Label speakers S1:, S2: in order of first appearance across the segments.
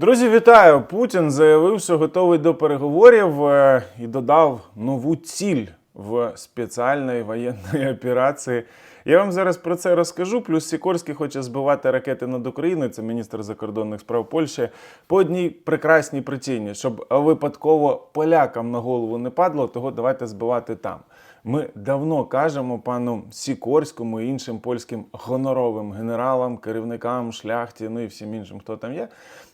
S1: Друзі, вітаю! Путін заявив, що готовий до переговорів е, і додав нову ціль в спеціальної воєнної операції. Я вам зараз про це розкажу. Плюс Сікорський хоче збивати ракети над Україною. Це міністр закордонних справ Польщі. По одній прекрасній причині, щоб випадково полякам на голову не падло, того давайте збивати там. Ми давно кажемо пану Сікорському і іншим польським гоноровим генералам, керівникам, шляхті, ну і всім іншим, хто там є.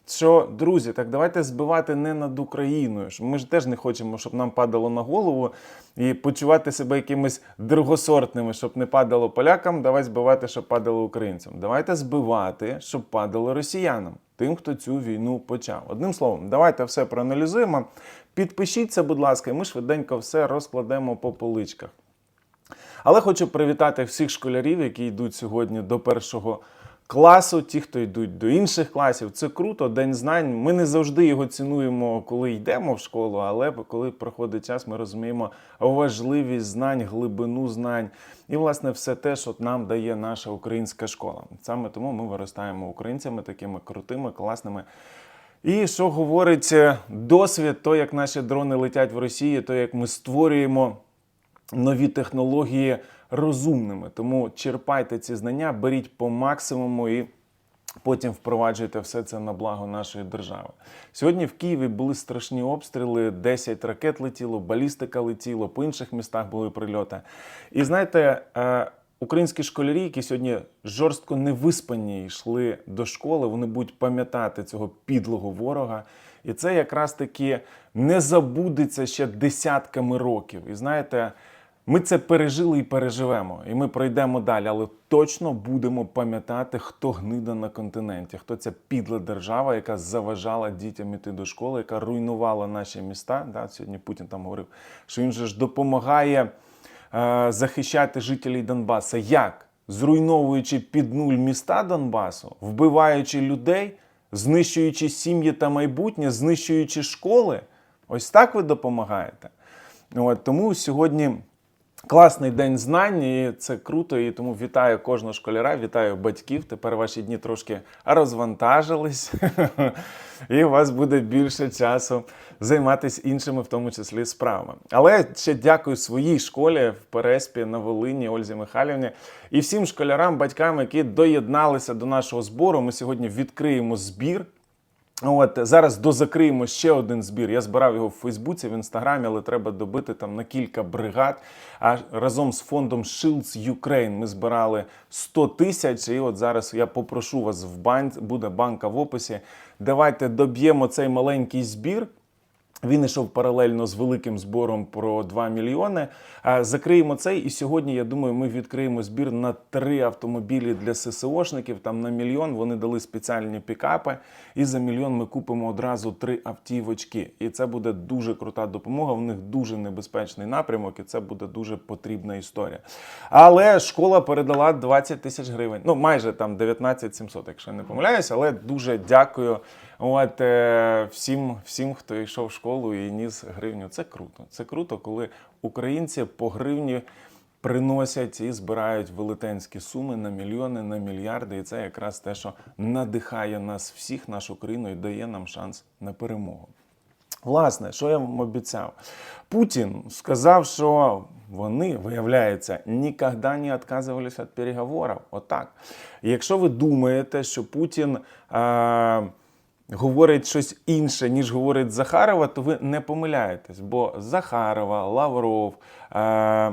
S1: Що, друзі, так давайте збивати не над Україною. Ми ж теж не хочемо, щоб нам падало на голову і почувати себе якимись другосортними, щоб не падало полякам. Давай збивати, щоб падало українцям. Давайте збивати, щоб падало росіянам, тим, хто цю війну почав. Одним словом, давайте все проаналізуємо. Підпишіться, будь ласка, і ми швиденько все розкладемо по поличках. Але хочу привітати всіх школярів, які йдуть сьогодні до першого класу, ті, хто йдуть до інших класів. Це круто, день знань. Ми не завжди його цінуємо, коли йдемо в школу, але коли проходить час, ми розуміємо важливість знань, глибину знань і, власне, все те, що нам дає наша українська школа. Саме тому ми виростаємо українцями такими крутими, класними. І що говорить е, досвід, то як наші дрони летять в Росії, то як ми створюємо нові технології розумними. Тому черпайте ці знання, беріть по максимуму і потім впроваджуйте все це на благо нашої держави. Сьогодні в Києві були страшні обстріли, 10 ракет летіло, балістика летіло, по інших містах були прильоти. І знаєте, е, Українські школярі, які сьогодні жорстко невиспані йшли до школи, вони будуть пам'ятати цього підлого ворога. І це якраз таки не забудеться ще десятками років. І знаєте, ми це пережили і переживемо, і ми пройдемо далі, але точно будемо пам'ятати, хто гнида на континенті, хто ця підла держава, яка заважала дітям іти до школи, яка руйнувала наші міста. Да, Сьогодні Путін там говорив, що він же ж допомагає е, захищати жителів Донбаса. Як? Зруйновуючи під нуль міста Донбасу, вбиваючи людей, знищуючи сім'ї та майбутнє, знищуючи школи. Ось так ви допомагаєте. От, тому сьогодні. Класний день знань, і це круто. І тому вітаю кожного школяра, вітаю батьків. Тепер ваші дні трошки розвантажились, і у вас буде більше часу займатися іншими, в тому числі справами. Але ще дякую своїй школі в Переспі на Волині Ользі Михайлівні і всім школярам, батькам, які доєдналися до нашого збору. Ми сьогодні відкриємо збір. От зараз дозакриємо ще один збір. Я збирав його в Фейсбуці, в інстаграмі, але треба добити там на кілька бригад. А разом з фондом Shields Ukraine ми збирали 100 тисяч. І от зараз я попрошу вас в банк, буде банка в описі. Давайте доб'ємо цей маленький збір. Він йшов паралельно з великим збором про 2 мільйони. Закриємо цей. І сьогодні, я думаю, ми відкриємо збір на три автомобілі для ССОшників. Там на мільйон вони дали спеціальні пікапи. І за мільйон ми купимо одразу три автівочки. І це буде дуже крута допомога. В них дуже небезпечний напрямок, і це буде дуже потрібна історія. Але школа передала 20 тисяч гривень. Ну майже там 19 700, якщо я не помиляюся. Але дуже дякую. От е, всім, всім, хто йшов в школу і ніс гривню. Це круто. Це круто, коли українці по гривні приносять і збирають велетенські суми на мільйони, на мільярди. І це якраз те, що надихає нас всіх, нашу країну, і дає нам шанс на перемогу. Власне, що я вам обіцяв? Путін сказав, що вони, виявляється, ніколи не відказувалися від переговорів. Отак. Якщо ви думаєте, що Путін. Е- говорить щось інше, ніж говорить Захарова, то ви не помиляєтесь, бо Захарова, Лавров, е,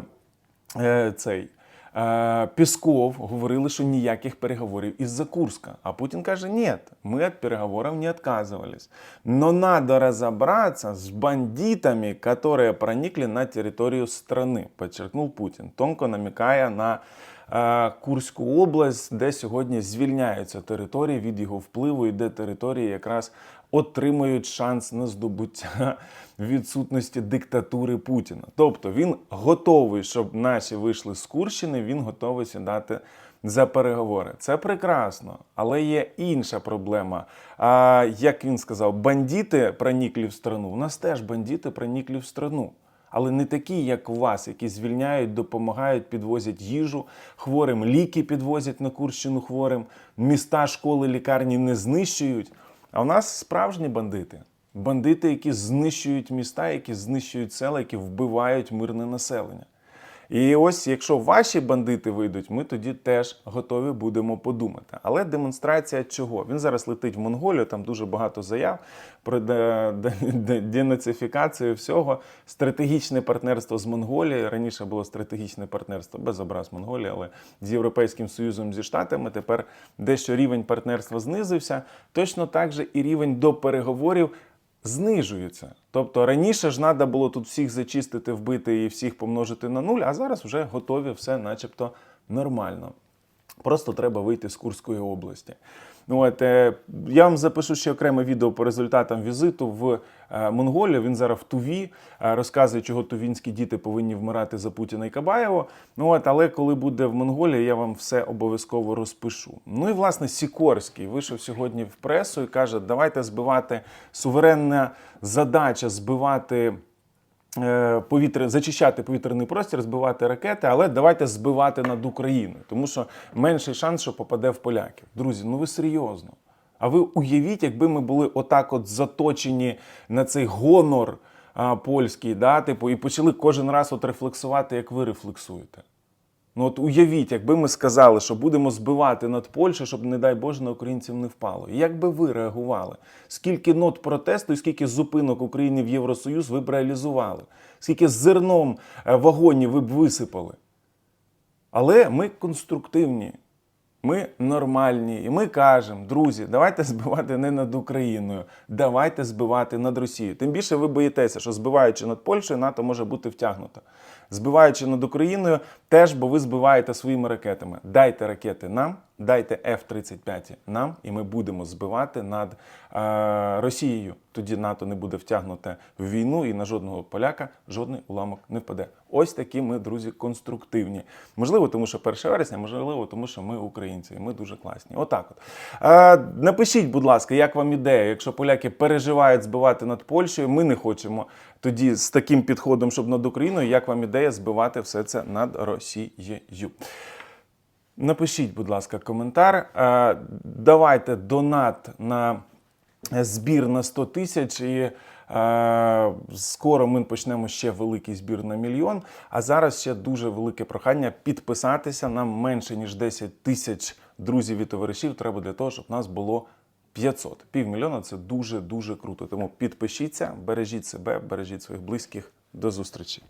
S1: е, цей. е, Пісков говорили, що ніяких переговорів із-за Курска. А Путін каже, ні, ми від переговорів не відказувались. Но надо разобраться с бандитами, которые проникли на територію страны, подчеркнув Путін, тонко намікає на Курську область, де сьогодні звільняються території від його впливу, і де території якраз отримують шанс на здобуття відсутності диктатури Путіна. Тобто він готовий, щоб наші вийшли з Курщини, він готовий сідати за переговори. Це прекрасно, але є інша проблема. А, як він сказав, бандити прониклі в страну. У нас теж бандити прониклі в страну. Але не такі, як у вас, які звільняють, допомагають, підвозять їжу хворим, ліки підвозять на Курщину хворим, міста, школи, лікарні не знищують. А в нас справжні бандити. Бандити, які знищують міста, які знищують села, які вбивають мирне населення. І ось, якщо ваші бандити вийдуть, ми тоді теж готові будемо подумати. Але демонстрація чого? Він зараз летить в Монголію, там дуже багато заяв про де- де- де- денацифікацію всього. Стратегічне партнерство з Монголією. Раніше було стратегічне партнерство без образ Монголії, але з Європейським Союзом зі Штатами. Тепер дещо рівень партнерства знизився. Точно так же і рівень до переговорів знижується. Тобто раніше ж треба було тут всіх зачистити, вбити і всіх помножити на нуль, а зараз вже готові все, начебто, нормально. Просто треба вийти з Курської області. Ну, от, е, я вам запишу ще окреме відео по результатам візиту в е, Монголію. Він зараз в Туві е, розказує, чого тувінські діти повинні вмирати за Путіна і Кабаєва. Ну, от, але коли буде в Монголії, я вам все обов'язково розпишу. Ну і власне Сікорський вийшов сьогодні в пресу і каже: давайте збивати суверенна задача збивати повітря, зачищати повітряний простір, збивати ракети, але давайте збивати над Україною, тому що менший шанс, що попаде в поляків. Друзі, ну ви серйозно. А ви уявіть, якби ми були отак от заточені на цей гонор а, польський, да, типу, і почали кожен раз от рефлексувати, як ви рефлексуєте. Ну от уявіть, якби ми сказали, що будемо збивати над Польщею, щоб, не дай Боже, на українців не впало. Як би ви реагували? Скільки нот протесту і скільки зупинок України в Євросоюз ви б реалізували? Скільки зерном е, вагонів ви б висипали? Але ми конструктивні, ми нормальні, і ми кажемо, друзі, давайте збивати не над Україною, давайте збивати над Росією. Тим більше ви боїтеся, що збиваючи над Польщею, НАТО може бути втягнуто. Збиваючи над Україною, теж, бо ви збиваєте своїми ракетами. Дайте ракети нам, дайте F-35 нам, і ми будемо збивати над е, Росією. Тоді НАТО не буде втягнуте в війну, і на жодного поляка жодний уламок не впаде. Ось такі ми, друзі, конструктивні. Можливо, тому що 1 вересня, можливо, тому що ми українці, і ми дуже класні. Отак от. Е, напишіть, будь ласка, як вам ідея, якщо поляки переживають збивати над Польщею, ми не хочемо тоді з таким підходом, щоб над Україною, як вам ідея збивати все це над Росією. Напишіть, будь ласка, коментар. Е, Давайте донат на збір на 100 тисяч. І е, скоро ми почнемо ще великий збір на мільйон. А зараз ще дуже велике прохання підписатися. Нам менше ніж 10 тисяч друзів і товаришів треба для того, щоб нас було 500. Півмільйона це дуже дуже круто. Тому підпишіться, бережіть себе, бережіть своїх близьких. До зустрічі.